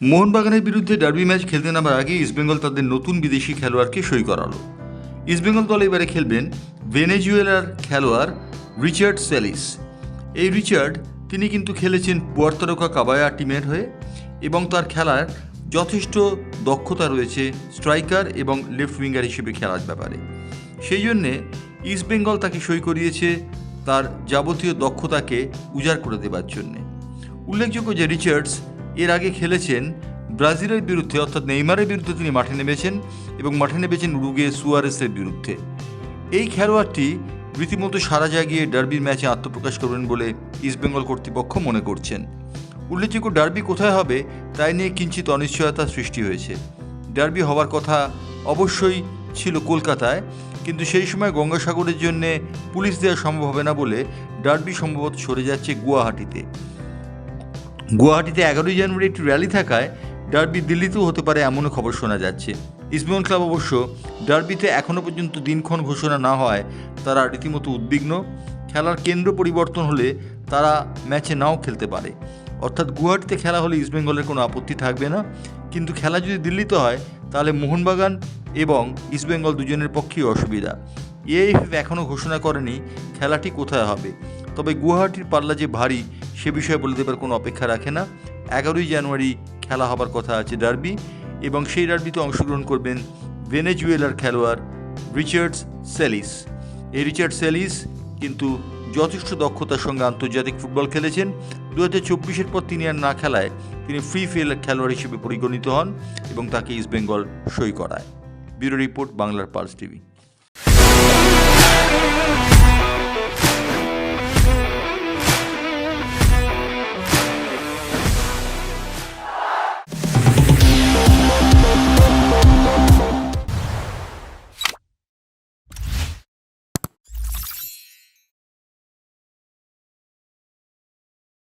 মোহনবাগানের বিরুদ্ধে derby match খেলতে নামার আগে ইস্টবেঙ্গল তাদের নতুন বিদেশি খেলোয়াড়কে সই করালো। ইস্টবেঙ্গল দল এবারে খেলবেন ভেনেজুয়েলার খেলোয়াড় রিচার্ড সেলিস এই রিচার্ড তিনি কিন্তু খেলেছেন পুয়ার্তারকা কাবায়া টিমের হয়ে এবং তার খেলার যথেষ্ট দক্ষতা রয়েছে স্ট্রাইকার এবং লেফট উইঙ্গার হিসেবে খেলার ব্যাপারে। সেই জন্যে ইস্টবেঙ্গল তাকে সই করিয়েছে তার যাবতীয় দক্ষতাকে উজাড় করে দেবার জন্যে। উল্লেখযোগ্য যে রিচার্ডস এর আগে খেলেছেন ব্রাজিলের বিরুদ্ধে, অর্থাৎ নেইমারের বিরুদ্ধে তিনি মাঠে নেমেছেন এবং মাঠে নেমেছেন উরুগে সুয়ারেসের বিরুদ্ধে। এই খেলোয়াড়টি রীতিমতো সারা জাগিয়ে ডার্বির ম্যাচে আত্মপ্রকাশ করবেন বলে ইস্টবেঙ্গল কর্তৃপক্ষ মনে করছেন। উল্লেখযোগ্য, ডার্বি কোথায় হবে তাই নিয়ে কিঞ্চিত অনিশ্চয়তা সৃষ্টি হয়েছে। ডার্বি হওয়ার কথা অবশ্যই ছিল কলকাতায়, কিন্তু সেই সময় গঙ্গাসাগরের জন্যে পুলিশ দেওয়া সম্ভব হবে না বলে ডার্বি সম্ভবত সরে যাচ্ছে গুয়াহাটিতে। গুয়াহাটিতে এগারোই জানুয়ারি একটি র্যালি থাকায় ডার্বি দিল্লিতেও হতে পারে এমনও খবর শোনা যাচ্ছে। ইস্টবেঙ্গল ক্লাব অবশ্য ডার্বিতে এখনও পর্যন্ত দিনক্ষণ ঘোষণা না হয় তারা রীতিমতো উদ্বিগ্ন। খেলার কেন্দ্র পরিবর্তন হলে তারা ম্যাচে নাও খেলতে পারে। অর্থাৎ গুয়াহাটিতে খেলা হলে ইস্টবেঙ্গলের কোনো আপত্তি থাকবে না। কিন্তু খেলা যদি দিল্লিতে হয়, তাহলে মোহনবাগান এবং ইস্টবেঙ্গল দুজনের পক্ষেই অসুবিধা। এএফএফ এখনও ঘোষণা করেনি খেলাটি কোথায় হবে। তবে গুয়াহাটির পাল্লা যে ভারী সে বিষয়ে বলে দেবার কোনো অপেক্ষা রাখে না। এগারোই জানুয়ারি খেলা হবার কথা আছে ডার্বি এবং সেই ডার্বিতে অংশগ্রহণ করবেন ভেনেজুয়েলার খেলোয়াড় রিচার্ডস সেলিস। এই রিচার্ড সেলিস কিন্তু যথেষ্ট দক্ষতার সঙ্গে আন্তর্জাতিক ফুটবল খেলেছেন। দু হাজার চব্বিশের পর তিনি আর না খেলায় তিনি ফ্রি ফেল খেলোয়াড় হিসেবে পরিগণিত হন এবং তাকে ইস্টবেঙ্গল সই করায়। ব্যুরো রিপোর্ট, বাংলার পালস টিভি।